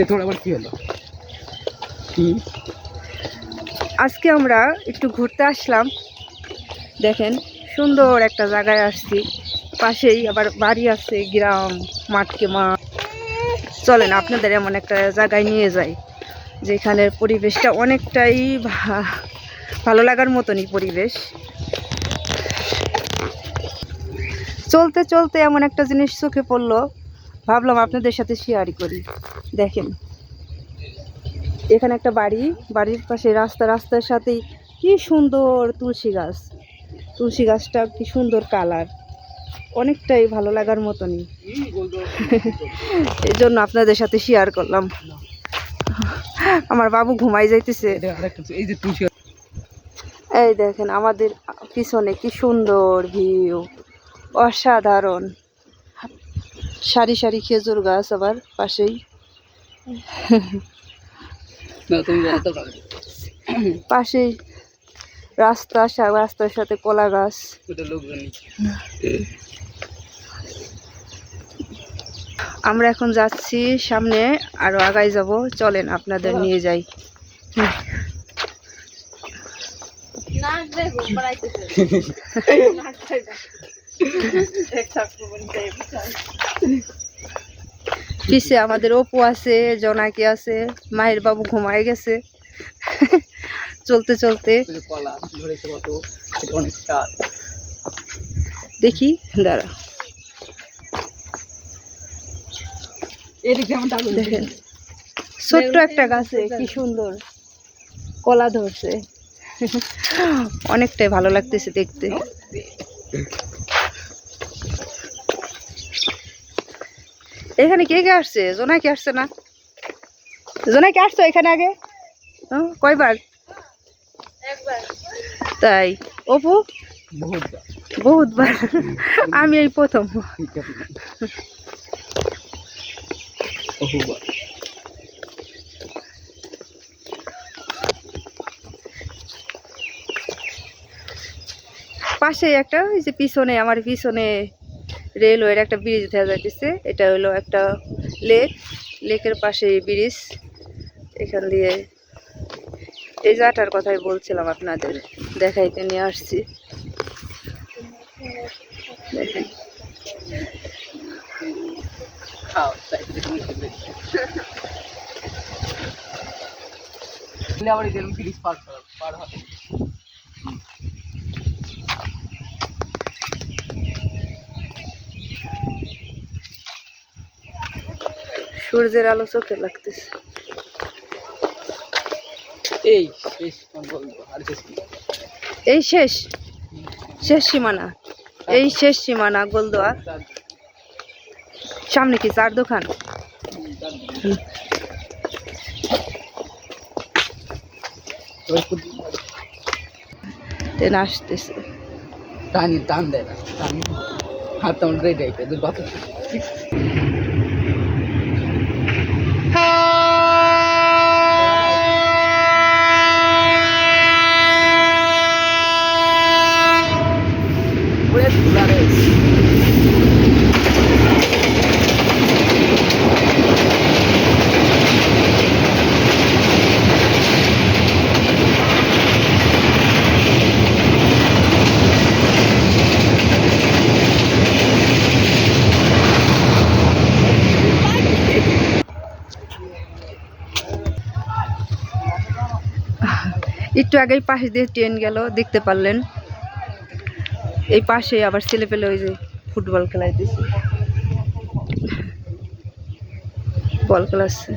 এ আবার কি হলো? আজকে আমরা একটু ঘুরতে আসলাম। দেখেন, সুন্দর একটা জায়গায় আসছি। পাশেই আবার বাড়ি আছে, গ্রাম, মাঠকে মাঠ। চলেন, আপনাদের এমন একটা জায়গায় নিয়ে যাই, যেখানের পরিবেশটা অনেকটাই ভালো লাগার মতনই পরিবেশ। চলতে চলতে এমন একটা জিনিস চোখে পড়ল ভাবলাম আপনাদের সাথে শেয়ারই করি। দেখেন এখানে একটা বাড়ি বাড়ির পাশে রাস্তা রাস্তার সাথেই কি সুন্দর তুলসী গাছ। তুলসী গাছটা কি সুন্দর কালার অনেকটাই ভালো লাগার মতনই। এই জন্য আপনাদের সাথে শেয়ার করলাম। আমার বাবু ঘুমাই যাইতেছে। এই দেখেন আমাদের পিছনে কি সুন্দর ভিউ অসাধারণ। সারি সারি খেজুর গাছ আবার পাশেই। পাশেই রাস্তা সা- রাস্তার সাথে কলা গাছ। আমরা এখন যাচ্ছি সামনে আরও আগাই যাব। চলেন আপনাদের নিয়ে যাই। পিছে আমাদের অপু আছে, জনাকি আছে মায়ের বাবু ঘুমায় গেছে। চলতে চলতে দেখি, দাঁড়া। দেখেন, ছোট্ট একটা গাছে কি সুন্দর কলা ধরছে। অনেকটাই ভালো লাগতেছে দেখতে। এখানে কে কে আসছে? জোনাকি আসছে না? জোনাকি আসছো এখানে আগে? কয়বার? তাই। অপু? বহুতবার। আমি এই প্রথম। পাশে একটা ওই যে পিছনে আমার পিছনে। রেলওয়ের একটা ব্রিজ দেখা যাইতেছে। এটা হলো একটা লেক। লেকের পাশে ব্রিজ। এখান দিয়ে এই জায়গাটার কথাই বলছিলাম আপনাদের। দেখাইতে নিয়ে আসছি। দেখেন। আবার ব্রিজ পার করা পার হবে সূর্যের আলো চোখে লাগতেছে। এই শেষ। এই শেষ শেষ সীমানা এই শেষ সীমানা গোলদোয়া সামনে কি চার দোকান? ট্রেন আসতেছে। টানি টান দেয় না টানি। হাত আমার রেড আইতে দুই বাতা একটু আগেই পাশে দিয়ে ট্রেন গেল, দেখতে পারলেন। এই পাশে আবার ছেলে পেলে ওই যে ফুটবল খেলাইতেছে। বল খেলাচ্ছে।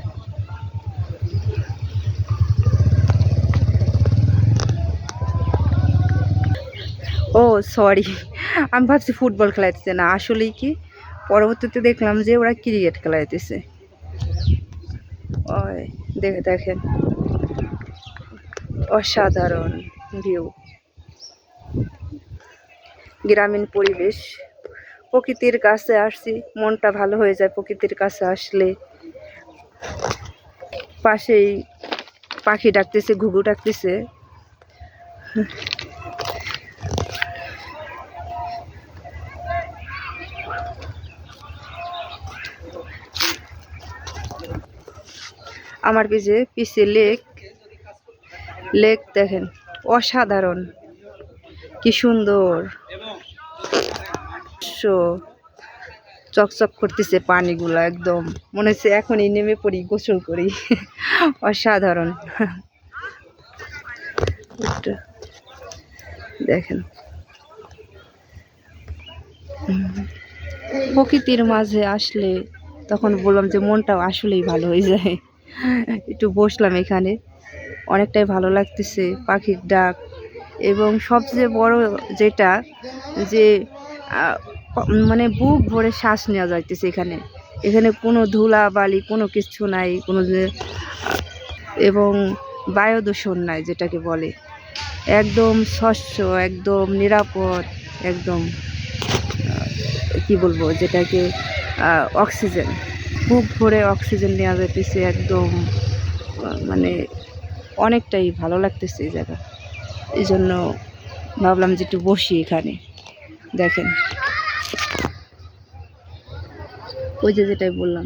ও সরি আমি ভাবছি ফুটবল খেলাইতেছে না, আসলেই কি? পরবর্তীতে দেখলাম যে ওরা ক্রিকেট খেলাইতেছে। ওই, দেখে দেখেন। অসাধারণ ভিউ গ্রামীণ পরিবেশ। প্রকৃতির কাছে আসছি, মনটা ভালো হয়ে যায় প্রকৃতির কাছে আসলে। পাশেই পাখি ডাকতেছে, ঘুঘু ডাকতেছে। আমার পিছে পিছে লেক লেক দেখেন, অসাধারণ। কি সুন্দর। চকচক করতেছে পানিগুলো একদম। মনে হচ্ছে এখনই নেমে পড়ি, গোসল করি। অসাধারণ। দেখেন। প্রকৃতির মাঝে আসলে তখন বললাম যে মনটাও আসলেই ভালো হয়ে যায়। একটু বসলাম এখানে। অনেকটাই ভালো লাগতেছে, পাখির ডাক এবং সবচেয়ে বড় যেটা যে মানে বুক ভরে শ্বাস নেওয়া যাইতেছে এখানে। এখানে কোনো ধুলা, বালি কোনো কিছু নাই, কোনো এবং বায়ু দূষণ নাই যেটাকে বলে। একদম স্বচ্ছ, একদম নিরাপদ, একদম কি বলব যেটাকে অক্সিজেন। বুক ভরে অক্সিজেন নেওয়া যাইতেছে একদম মানে অনেকটাই ভালো লাগতেছে এই জায়গা। এই জন্য ভাবলাম যে একটু বসি এখানে। দেখেন। ওই যে যেটাই বললাম।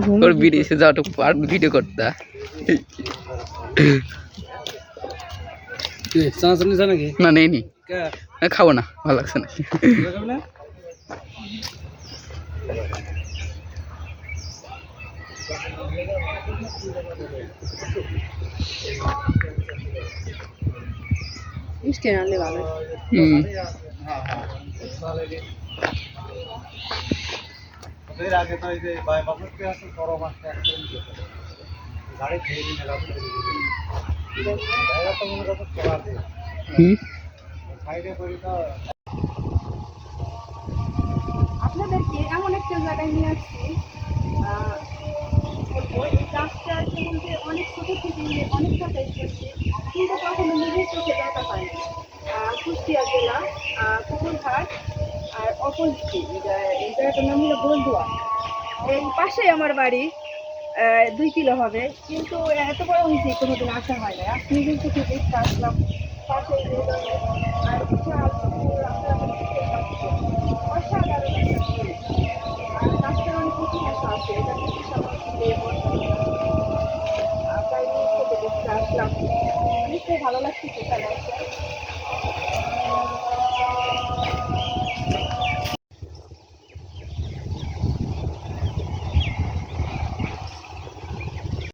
ঘুম- ওর বিদেশে যাওয়াটা আর ভিডিও করতে। না নেই নি। খাব না ভালো লাগছে না। মিষ্টি আনলে ভালো হুম হুম আপনাদেরকে এমন একটা জায়গায় নিয়ে আসছি। আহ, বলব, এই গাছটা সম্বন্ধে অনেক ছোটো থেকে নিয়ে অনেক কথা শুনছি কিন্তু কখনো নিজের চোখে দেখা পাইনি কুষ্টিয়া জেলা আহ, কুকুরহাট আর এই জায়গাটার নাম হলো গোলদুয়া এই পাশে আমার বাড়ি দুই কিলো হবে। কিন্তু এত বড় হয়েছে, কোনোদিন আসা হয় না। আপনি কিন্তু খুব দেখতে আসলাম পাশে অসাধারণ আছে।